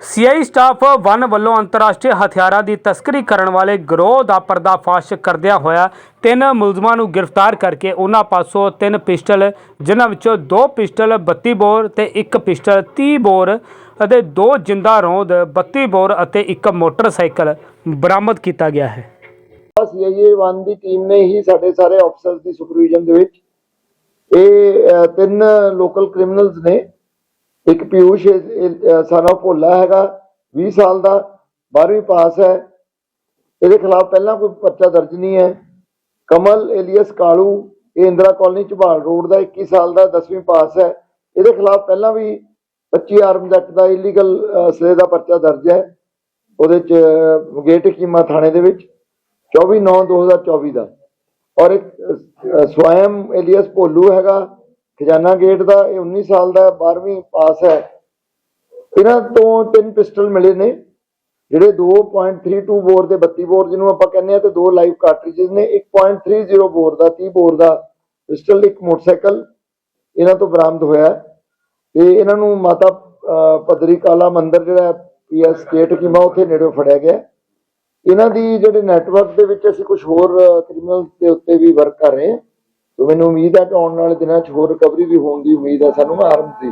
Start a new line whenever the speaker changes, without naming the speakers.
CI staff one ਵੱਲੋਂ ਅੰਤਰਰਾਸ਼ਟਰੀ ਹਥਿਆਰਾਂ ਦੀ ਤਸਕਰੀ ਕਰਨ ਵਾਲੇ ਗਰੋਹ ਦਾ ਪਰਦਾਫਾਸ਼ ਕਰਦਿਆਂ ਹੋਇਆ ਤਿੰਨ ਮੁਲਜ਼ਮਾਂ ਨੂੰ ਗ੍ਰਿਫਤਾਰ ਕਰਕੇ ਉਹਨਾਂ ਪਾਸੋਂ ਤਿੰਨ ਪਿਸਟਲ, ਜਿਨ੍ਹਾਂ ਵਿੱਚੋਂ ਦੋ ਪਿਸਟਲ 32 ਬੋਰ ਤੇ ਇੱਕ ਪਿਸਟਲ 30 ਬੋਰ ਅਤੇ ਦੋ ਜਿੰਦਾ ਰੋਂਦ 32 ਬੋਰ ਅਤੇ ਇੱਕ ਮੋਟਰਸਾਈਕਲ ਬਰਾਮਦ ਕੀਤਾ ਗਿਆ ਹੈ।
ਸੀਆਈਏ 1 ਦੀ ਟੀਮ ਨੇ ਹੀ ਸਾਡੇ ਸਾਰੇ ਅਫਸਰਸ ਦੀ ਸੁਪਰਵਿਜ਼ਨ ਦੇ ਵਿੱਚ ਇਹ ਤਿੰਨ ਲੋਕਲ ਕ੍ਰਿਮੀਨਲਸ ਨੇ ਇੱਕ ਪਿਊਸ਼ ਸਾਨਾ ਭੋਲਾ ਹੈਗਾ 20 ਸਾਲ ਦਾ 12ਵੀਂ ਪਾਸ ਹੈ। ਇਹਦੇ ਖਿਲਾਫ ਪਹਿਲਾਂ ਕੋਈ ਪਰਚਾ ਦਰਜ ਨਹੀਂ ਹੈ। ਕਮਲ ਏਲੀਅਸ ਕਾਲੂ, ਇਹ ਇੰਦਰਾ ਕਾਲਨੀ ਝਬਾਲ ਰੋਡ ਦਾ 21 ਸਾਲ ਦਾ 10ਵੀਂ ਪਾਸ ਹੈ। ਇਹਦੇ ਖਿਲਾਫ ਪਹਿਲਾਂ ਵੀ 25 ਆਰਮਜ਼ ਐਕਟ ਦਾ ਇਲੀਗਲ ਅਸਲੇ ਦਾ ਪਰਚਾ ਦਰਜ ਹੈ। ਉਹਦੇ ਚ ਗੇਟ ਕੀਮਾ ਥਾਣੇ ਦੇ ਵਿੱਚ 24 9 2024 ਦਾ। ਔਰ ਇੱਕ ਸਵੈਮ ਏਲੀਅਸ ਭੋਲੂ ਹੈਗਾ ਖਜ਼ਾਨਾ ਗੇਟ ਦਾ ਇਹ 19 ਸਾਲ ਦਾ 12ਵੀਂ ਪਾਸ ਹੈ। ਇਹਨਾਂ ਤੋਂ ਤਿੰਨ ਪਿਸਟਲ ਮਿਲੇ ਨੇ ਜਿਹੜੇ 2.32 ਬੋਰ ਦੇ 32 ਬੋਰ ਜਿਹਨੂੰ ਆਪਾਂ ਕਹਿੰਦੇ ਆ ਤੇ ਦੋ ਲਾਈਵ ਕਾਰਟ੍ਰਿਜਸ ਨੇ। 1.30 ਬੋਰ ਦਾ 30 ਬੋਰ ਦਾ ਪਿਸਟਲ ਇੱਕ ਮੋਟਰਸਾਈਕਲ ਇਹਨਾਂ ਤੋਂ ਬਰਾਮਦ ਹੋਇਆ ਤੇ ਇਹਨਾਂ ਨੂੰ ਮਾਤਾ ਅਹ, ਪਦਰੀ ਕਾਲਾ ਮੰਦਿਰ ਜਿਹੜਾ ਪੀਐਸ ਗੇਟ ਕੀਮਾ ਉੱਥੇ ਨੇੜੇ ਫੜਿਆ ਗਿਆ ਇਹਨਾਂ ਦੀ ਜਿਹੜੇ ਨੈਟਵਰਕ ਦੇ ਵਿੱਚ ਅਸੀਂ ਕੁਝ ਹੋਰ ਕ੍ਰਿਮੀਨਲ ਦੇ ਉੱਤੇ ਵੀ ਵਰਕ ਕਰ ਰਹੇ ਹਾਂ। ਸੋ ਮੈਨੂੰ ਉਮੀਦ ਹੈ ਕਿ ਆਉਣ ਵਾਲੇ ਦਿਨਾਂ 'ਚ ਹੋਰ ਰਿਕਵਰੀ ਵੀ ਹੋਣ ਦੀ ਉਮੀਦ ਹੈ ਸਾਨੂੰ ਆਰਮ ਦੀ।